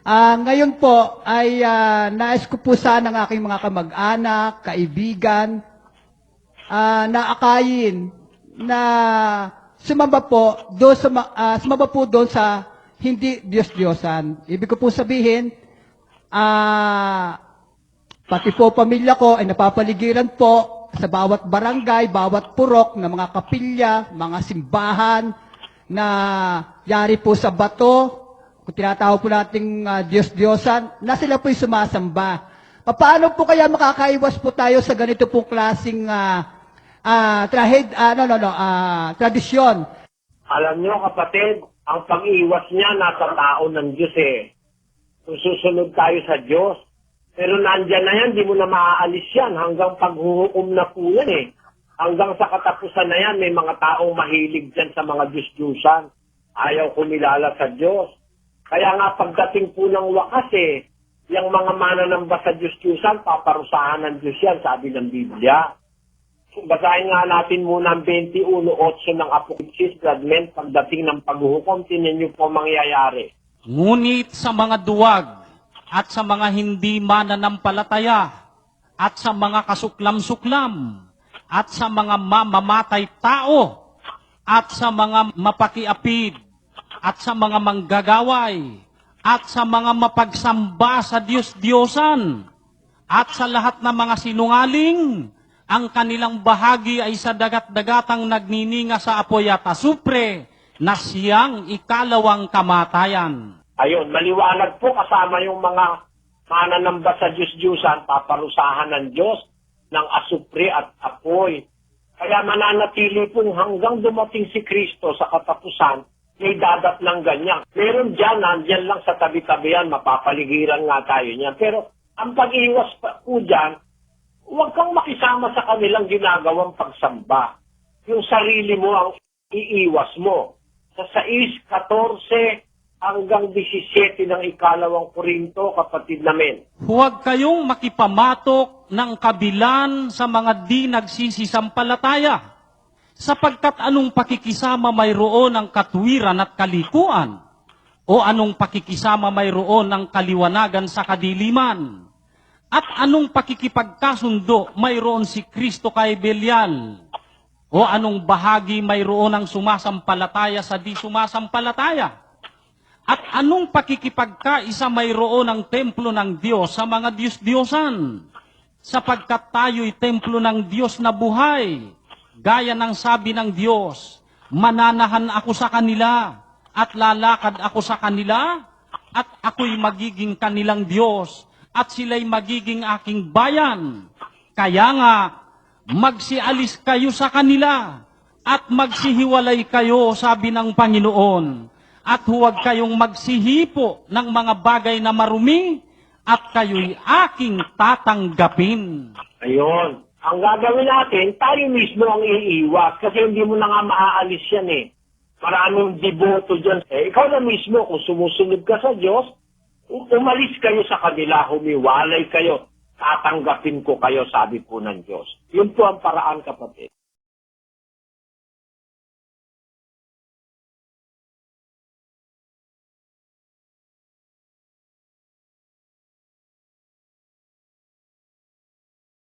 Ah, ngayon po ay ah, nais ko po sana ng aking mga kamag-anak, kaibigan, ah, na akayin na sumamba po doon sa ah, sumamba po doon sa hindi Diyos-Diyosan. Ibig ko po sabihin, ah, pati po pamilya ko ay napapaligiran po sa bawat barangay, bawat purok ng mga kapilya, mga simbahan na yari po sa bato, kung tinatawag po nating ah, Diyos-Diyosan, na sila po'y sumasamba. Paano po kaya makakaiwas po tayo sa ganito pong klaseng ah, ah, trahid, ah, no, no, no, ah, tradisyon? Alam nyo kapatid, ang pag-iwas niya nasa tao ng Diyos eh. Kung susunod tayo sa Diyos, pero nandyan na yan, di mo na maaalis yan hanggang paghuhukom na po yan eh. Hanggang sa katapusan na yan, may mga taong mahilig dyan sa mga Diyos-Diyusan. Ayaw kumilala sa Diyos. Kaya nga pagdating po ng wakas eh, yung mga mananamba sa Diyos-Diyusan, paparusahan ng Diyos yan, sabi ng Biblia. Basahin nga natin muna ang 21.8 ng Apocalypse fragment pagdating ng paghuhukom, tinan niyo po ang mangyayari. Ngunit sa mga duwag at sa mga hindi mananampalataya at sa mga kasuklam-suklam at sa mga mamamatay tao at sa mga mapakiapid at sa mga manggagaway at sa mga mapagsamba sa Diyos-Diyosan at sa lahat ng mga sinungaling, ang kanilang bahagi ay sa dagat-dagatang nagnininga sa apoy at asupre na siyang ikalawang kamatayan. Ayun, maliwanag po kasama yung mga mananamba sa Diyos-Diyusan, paparusahan ng Diyos ng asupre at apoy. Kaya mananatili po hanggang dumating si Kristo sa katapusan, may dadat ng ganyan. Meron dyan, nandyan lang sa tabi-tabi yan, mapapaligiran nga tayo niyan. Pero ang pag-iwas pa po dyan, huwag kang makisama sa kanilang ginagawang pagsamba. Yung sarili mo ang iiwas mo. Sa 6, 14, hanggang 17 ng ikalawang Korinto, kapatid namin. Huwag kayong makipamatok ng kabilan sa mga di nagsisisampalataya, sapagkat anong pakikisama mayroon ng katwiran at kalikuan, o anong pakikisama mayroon ng kaliwanagan sa kadiliman, at anong pakikipagkasundo mayroon si Kristo kay Belial, o anong bahagi mayroon ng sumasampalataya sa di sumasampalataya. At anong pakikipagkaisa mayroon ng templo ng Diyos sa mga Diyos-Diyosan? Sapagkat tayo'y templo ng Diyos na buhay. Gaya ng sabi ng Diyos, mananahan ako sa kanila at lalakad ako sa kanila at ako'y magiging kanilang Diyos at sila'y magiging aking bayan. Kaya nga, magsialis kayo sa kanila at magsihiwalay kayo, sabi ng Panginoon at huwag kayong magsihipo ng mga bagay na marumi at kayo'y aking tatanggapin. Ayun. Ang gagawin natin, tayo mismo ang iiwas kasi hindi mo na nga maaalis yan eh. Maraming deboto dyan. Eh, ikaw na mismo, kung sumusunod ka sa Diyos, umalis kayo sa kanila, humiwalay kayo, tatanggapin ko kayo, sabi po ng Diyos. Yun po ang paraan, kapatid.